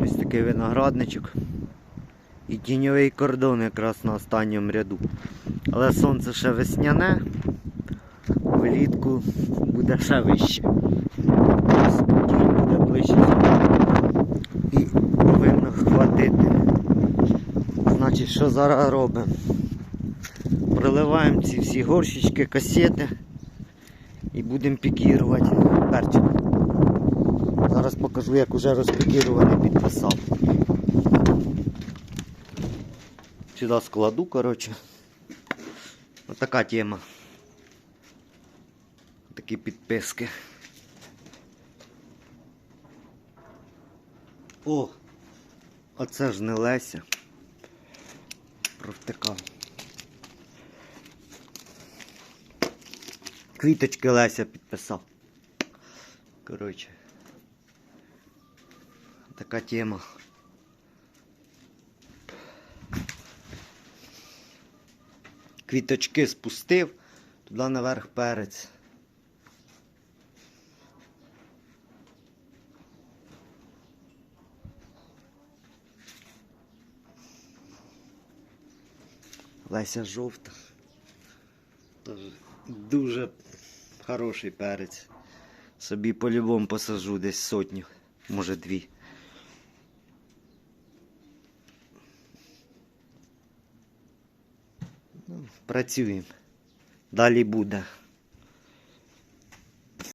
Ось такий виноградничок. І тіньовий кордон якраз на останньому ряду. Але сонце ще весняне, влітку буде ще вище. Тінь буде ближче. І повинно хватити. Значить, що зараз робимо? Проливаємо ці всі горщички, касети і будемо пікірувати перчик. Зараз покажу, як уже розпікірований підписав. Сюди складу, коротше. Ось така тема. Такі підписки. О! Оце ж не Леся. Провтикав. Квіточки Леся підписав. Коротше. Така тема. Квіточки спустив, туди наверх перець. Леся жовта. Дуже хороший перець. Собі по-любому посажу десь сотню, може дві. Ну, працюємо. Далі буде.